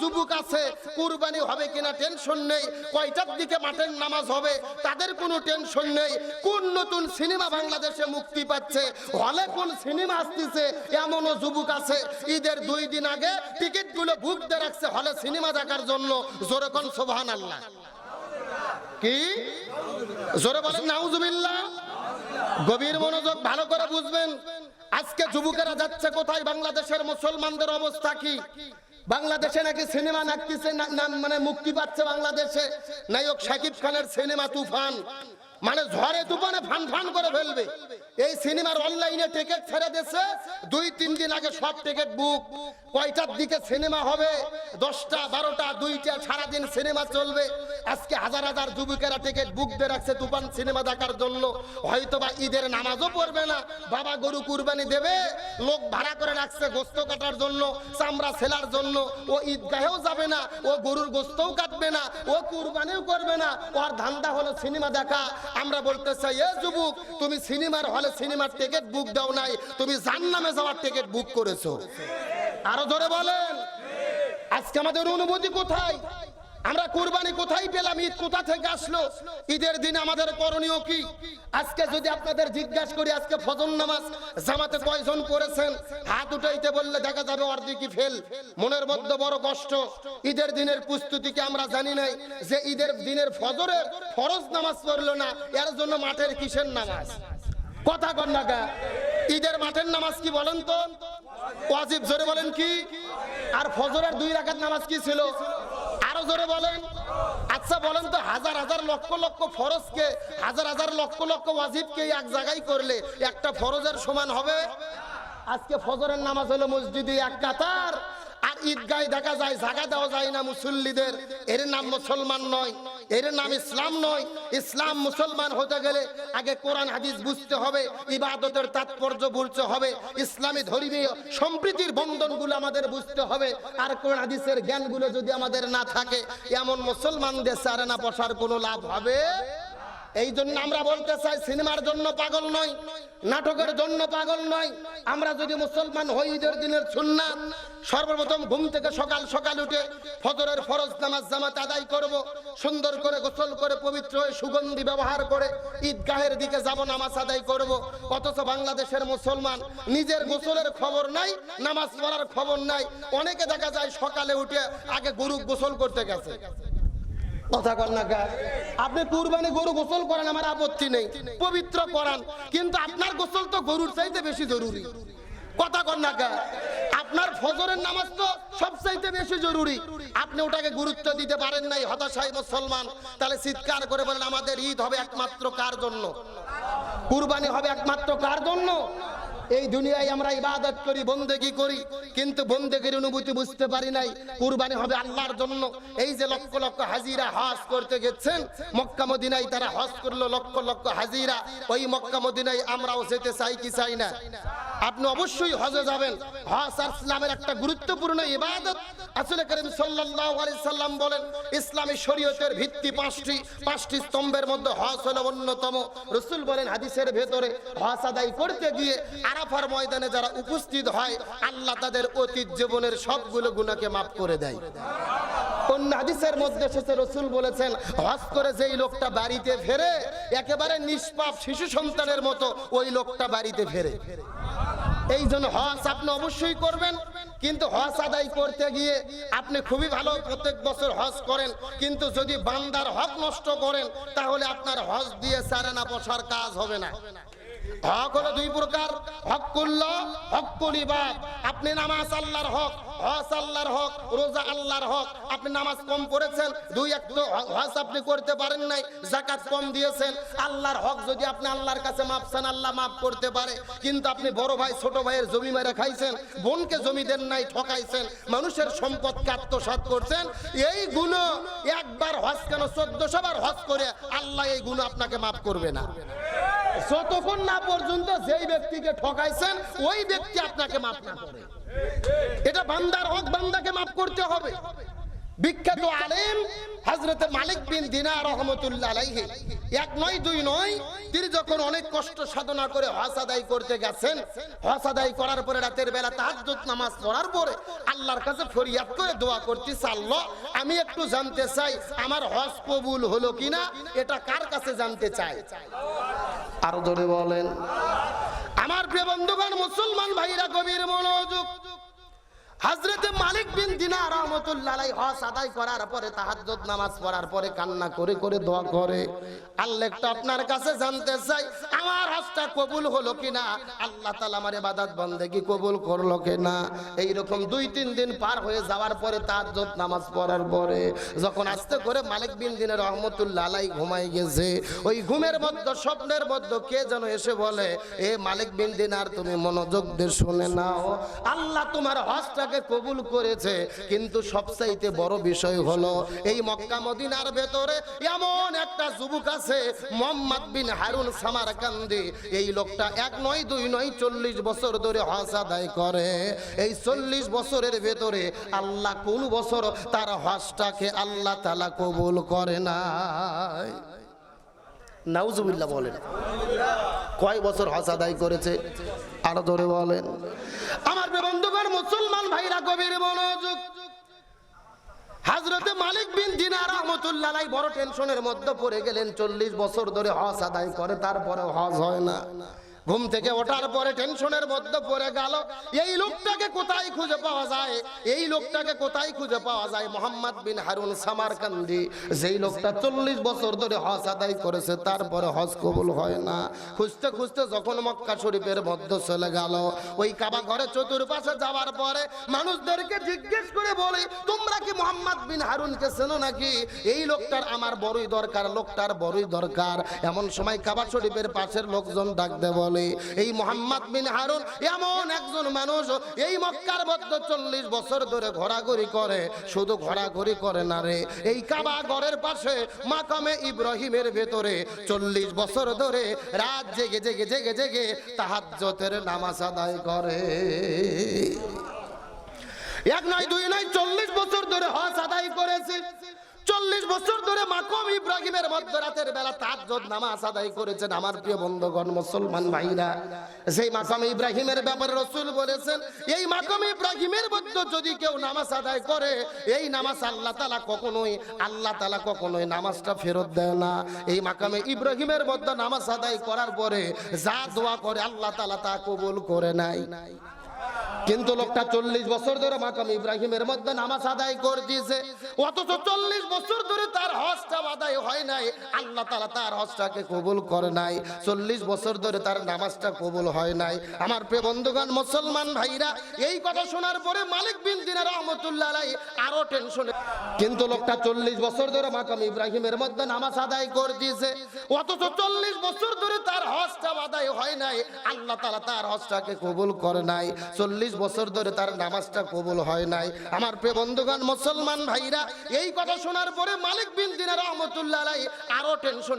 যুবক আছে, কুরবানি হবে কিনা টেনশন নেই। কয়টার দিকে মাঠের নামাজ হবে, তাদের কোনো টেনশন নেই। কোন নতুন সিনেমা বাংলাদেশে মুক্তি পাচ্ছে, হলে কোন সিনেমা আসতেছে, এমনও যুবক আছে। ঈদের দুই দিন আগে টিকিটগুলো বুক দিয়ে রাখছে, হলে সিনেমা দেখার জন্য। জোরে কোন সোভান আল্লাহ কি? জোরে বলেন, নাউজুবিল্লাহ। গভীর মনোযোগ ভালো করে বুঝবেন। আজকে যুবকেরা যাচ্ছে কোথায়? বাংলাদেশের মুসলমানদের অবস্থা কি? বাংলাদেশে নাকি সিনেমা নাকতেছে মানে মুক্তি পাচ্ছে বাংলাদেশে? নায়ক শাকিব খানের সিনেমা তুফান। মানে ঝড়ে তুফানে ফান ফান করে ফেলবে। এই সিনেমার অনলাইনে টিকিট ছেড়ে দিচ্ছে দুই, তিন দিন আগে সব টিকিট বুক। কয়টার দিকে সিনেমা হবে? দশটা, বারোটা, দুইটা, সারাদিন সিনেমা চলবে। আজকে হাজার হাজার যুবকেরা টিকিট বুক দিয়ে রাখছে তুফান সিনেমা দেখার জন্য। হয়তো বা ঈদের নামাজও পড়বে না। বাবা গরু কুরবানি দেবে। লোক ভাড়া করে রাখছে গোস্ত কাটার জন্য, চামড়া সেলার জন্য। ও ঈদগাহেও যাবে না, ও গরুর গোস্তও কাটবে না, ও কুরবানিও করবে না। ওর ধান্দা হলো সিনেমা দেখা। আমরা বলতে চাই এ যুবক, তুমি সিনেমার হলে সিনেমার টিকিট বুক দাও নাই, তুমি জান্নামে যাওয়ার টিকিট বুক করেছ। আরও ধরে বলেন। আজকে আমাদের অনুভূতি কোথায়? আমরা কুরবানি কোথায় পেলাম? ঈদ কোথা থেকে আসলো? ঈদের দিন আমাদের করণীয় কি? আজকে যদি আপনাদের জিজ্ঞাসা করি, আজকে ফজর নামাজ জামাতে কয়জন করেছেন হাত উঠাইতে বললে দেখা যাবে অর্ধেকই ফেল। মনের মধ্যে বড় কষ্ট। ঈদের দিনের প্রস্তুতি কি আমরা জানি নাই? যে ঈদের দিনের ফজরের ফরজ নামাজ পড়ল না, এর জন্য মাঠের কিসের নামাজ? কথা কন না। ঈদের মাঠের নামাজ কি বলেন তো? ওয়াজিব জোরে বলেন কি? আর ফজরের দুই রাকাত নামাজ কি ছিল? জোরে বলেন। আচ্ছা বলেন তো হাজার হাজার লক্ষ লক্ষ ফরজকে, হাজার হাজার লক্ষ লক্ষ ওয়াজিবকে এক জায়গায় করলে একটা ফরজের সমান হবে? আজকে ফজরের নামাজ হলো মসজিদে এক কাতার ঈদগায় দেখা যায় জায়গা দেওয়া যায় না মুসল্লিদের। এর নাম মুসলমান নয়, এর নাম ইসলাম নয়। ইসলাম মুসলমান হতে গেলে আগে কোরআন, হাদিস বুঝতে হবে, ইবাদতের তাৎপর্য বুঝতে হবে, ইসলামী ধর্মীয় সম্প্রীতির বন্ধনগুলো আমাদের বুঝতে হবে। আর কোরআন, হাদিসের জ্ঞানগুলো যদি আমাদের না থাকে, এমন মুসলমানদের সারে না বসার কোনো লাভ হবে? এই জন্য আমরা বলতে চাই, সিনেমার জন্য পাগল নয় নাটকের জন্য পাগল নয় আমরা যদি মুসলমান হই ঈদের দিনের সুন্নাত, সর্বপ্রথম ঘুম থেকে সকাল সকাল উঠে ফজরের ফরজ নামাজ জামাত আদায় করব, সুন্দর করে গোসল করে পবিত্র হয়ে সুগন্ধি ব্যবহার করে ঈদগাহের দিকে যাব, নামাজ আদায় করব। অথচ বাংলাদেশের মুসলমান নিজের গোসলের খবর নাই, নামাজ পড়ার খবর নাই। অনেকে দেখা যায় সকালে উঠে আগে গরু গোসল করতে গেছে। কথা কর না। আপনি কুরবানি গরু গোসল করেন, আমার আপত্তি নেই। পবিত্র করান কিন্তু আপনার গোসল তো গরুর চাইতে বেশি জরুরি। কথা কর না। আপনার ফজরের নামাজ তো সবচাইতে বেশি জরুরি। আপনি ওটাকে গুরুত্ব দিতে পারেন নাই হতাশাই মুসলমান। তাহলে চিৎকার করে বলেন, আমাদের ঈদ হবে একমাত্র কার জন্য? কুরবানি হবে একমাত্র কার জন্য? এই দুনিয়ায় আমরা ইবাদত করি, বন্দেগি করি, কিন্তু বন্দেগির অনুভূতি বুঝতে পারি নাই। কুরবানি হবে আল্লাহর জন্য। এই যে লক্ষ লক্ষ হাজিরা হজ করতে গেছেন, মক্কা মদিনায় তারা হজ করল, লক্ষ লক্ষ হাজিরা। ওই মক্কা মদিনায় আমরাও যেতে চাই কি চাই না? আপনি অবশ্যই হজে যাবেন। হজ আর ইসলামের একটা গুরুত্বপূর্ণ ইবাদত। আসলে করিম সাল্লাল্লাহু সাল্লাম বলেন, ইসলামী শরীয়তের ভিত্তি পাঁচটি পাঁচটি স্তম্ভের মধ্যে হজ হলো অন্যতম। রসুল বলেন, হাদিসের ভেতরে হজ আদায় করতে গিয়ে আরাফার ময়দানে যারা উপস্থিত হয়, আল্লাহ তাদের অতীত জীবনের সবগুলো গুণাকে মাফ করে দেয়। অন্য হাদিসের মধ্যে রসুল বলেছেন করে যেই লোকটা বাড়িতে ফেরে, একেবারে নিষ্পাপ শিশু সন্তানের মতো ওই লোকটা বাড়িতে ফেরে। এই জন্য হজ আপনি অবশ্যই করবেন, কিন্তু হজ আদায় করতে গিয়ে আপনি খুবই ভালো প্রত্যেক বছর হজ করেন, কিন্তু যদি বান্দার হক নষ্ট করেন, তাহলে আপনার হজ দিয়ে সারানা বসার কাজ হবে না। হক হলো দুই প্রকার হকুল্লাহ হকুল ইবাদ আপনি নামাজ আল্লাহর হক, হজ আল্লাহর হক, রোজা আল্লাহর হক। আপনি নামাজ কম পড়েছেন, দুই এক তো হজ আপনি করতে পারেন নাই জাকাত কম দিয়েছেন। আল্লাহর হক যদি আপনি আল্লাহর কাছে মাপ চান, আল্লাহ মাফ করতে পারে। কিন্তু আপনি বড় ভাই, ছোট ভাইয়ের জমি মেরে খাইছেন, বোনকে জমি দেন নাই, ঠকাইছেন, মানুষের সম্পদকে আত্মসাৎ করছেন? এই গুণ একবার হজ কেন, চোদ্দশো বার হজ করে আল্লাহ এই গুণ আপনাকে মাফ করবে না। যতক্ষণ না পর্যন্ত যেই ব্যক্তিকে ঠকাইছেন, ওই ব্যক্তি আপনাকে মাফ না করে। এটা বান্দার হক, বান্দাকে মাফ করতে হবে। বিখ্যাত আলেম হজরতে মালিক বিন দিনা রহমতুল্লাহ আলাইহি। এক নয় দুই নয় তিনি যখন অনেক কষ্ট সাধনা করে আদায় করতে গেছেন আদায় করার পরে রাতের বেলা তাহাজ্জুদ নামাজ পড়ার পরে আল্লাহর কাছে ফরিয়াদ করে দোয়া করতে আল্লাহ আমি একটু জানতে চাই আমার হজ কবুল হলো কিনা এটা কার কাছে জানতে চাই? আরও জোরে বলেন। আমার প্রিয় বন্ধুগণ মুসলমান ভাইরা কবির মনোযোগ হাজরতে মালিক বিন রহমতুল্লাহ হজ আদায় করার পরে নামাজ পড়ার পরে কান্না করে করে দোয়া করে। আল্লাহ আপনার কাছে জানতে চাই, আমার কবুল হলো কিনা? আল্লাহ আমার কবুল করল কিনা? দুই তিন দিন পার হয়ে যাওয়ার পরে তাহাজ্জুদ নামাজ পড়ার পরে যখন আস্তে করে মালিক বিন দিনা রহমতুল্লাহ আলাই ঘুমাই গেছে, ওই ঘুমের মধ্যে, স্বপ্নের মধ্যে কে যেন এসে বলে, এ মালিক বিন দিনার, তুমি মনোযোগ দিয়ে শুনে নাও। আল্লাহ তোমার কবুল করেছে। কিন্তু সবচাইতে বড় বিষয় হলো, এই মক্কা মদিনার ভেতরে এমন একটা যুবক আছে, মোহাম্মদ বিন হারুন সামারকান্দি। এই লোকটা এক নয়, দুই নয়, চল্লিশ বছর ধরে হজ আদায় করে। এই চল্লিশ বছরের ভেতরে আল্লাহ কোন বছর তার হজটাকে আল্লাহ তালা কবুল করে না নাউজুবিল্লাহ বলেন। কয় বছর হজ আদায় করেছে। আরও ধরে বলেন। আমার বন্ধুগণ, মুসলমান ভাইরা, গভীর মনোযোগ। হাজরতে মালিক বিন দিনার রহমতুল্লাহ বড় টেনশনের মধ্যে পড়ে গেলেন। চল্লিশ বছর ধরে হজ আদায় করে তারপরে হজ হয় না। ঘুম থেকে ওঠার পরে টেনশনের মধ্যে পড়ে গেল। এই লোকটাকে কোথায় খুঁজে পাওয়া যায়? এই লোকটাকে কোথায় খুঁজে পাওয়া যায়? মোহাম্মদ বিন হারুন সামারকান্দি। যেই লোকটা চল্লিশ বছর ধরে হজ আদায় করেছে, তারপরে হজ কবুল হয় না। খুঁজতে খুঁজতে যখন মক্কা শরীফের মধ্যে চলে গেল, ওই কাবা ঘরে চতুর্পাশে যাওয়ার পরে মানুষদেরকে জিজ্ঞেস করে বলে, তোমরা কি মোহাম্মদ বিন হারুনকে চেনো নাকি? এই লোকটার আমার বড়ই দরকার, লোকটার বড়ই দরকার। এমন সময় কাবা শরীফের পাশের লোকজন ডাকতে বলে এই মোহাম্মদ বিন হারুন এমন একজন মানুষ, এই মক্কার মধ্যে চল্লিশ বছর ধরে ঘোরাঘুরি করে। শুধু ঘোরাঘুরি করে না রে, এই কাবা ঘরের পাশে মাকামে ইব্রাহিমের ভেতরে চল্লিশ বছর ধরে রাত জেগে জেগে জেগে জেগে তাহাজ্জতের নামাজ আদায় করে। এক নয়, দুই নয়, চল্লিশ বছর ধরে হজ আদায় করেছে। চল্লিশ বছর ধরে মাকম ইব্রাহিমের মধ্যরাতের বেলা তাজ্জদ নামাজ আদায় করেছেন আমার প্রিয় বন্ধুগণ, মুসলমান ভাইরা। সেই মাকাম ইব্রাহিমের ব্যাপারে রসুল বলেছেন, এই মাকাম ইব্রাহিমের মধ্যে যদি কেউ নামাজ আদায় করে, এই নামাজ আল্লাহ তালা কখনোই, আল্লাহ তালা কখনোই নামাজটা ফেরত দেয় না। এই মাকামে ইব্রাহিমের মধ্যে নামাজ আদায় করার পরে যা দোয়া করে আল্লাহ তালা তা কবুল করে নাই কিন্তু লোকটা চল্লিশ বছর ধরে মাকাম ইব্রাহিমের মধ্যে নামাজ আদায় করে দিয়েছে অথচ চল্লিশ বছর ধরে তার হজটা আদায় হয় নাই। আল্লাহ তালা তার হজটাকে কবুল করে নাই। চল্লিশ বছর ধরে তার নামাজটা কবুল হয় নাই। আমার প্রিয় বন্ধুগণ, মুসলমান ভাইরা, এই কথা শোনার পরে মালিক বিন দিনের রহমতুল্লাহ আরও টেনশনে কিন্তু লোকটা চল্লিশ বছর ধরে মাকাম ইব্রাহিমের মধ্যে নামাজ আদায় করে দিয়েছে অথচ চল্লিশ বছর ধরে তার হজটা আদায় হয় নাই। আল্লাহ তালা তার হজটাকে কবুল করে নাই। চল্লিশ বছর ধরে তার নামাজটা কবুল হয় নাই। আমার প্রিয় বন্ধুগণ, মুসলমান ভাইরা, এই কথা শোনার পরে মালিক বিন দিনের রহমতুল্লাহ আরও টেনশন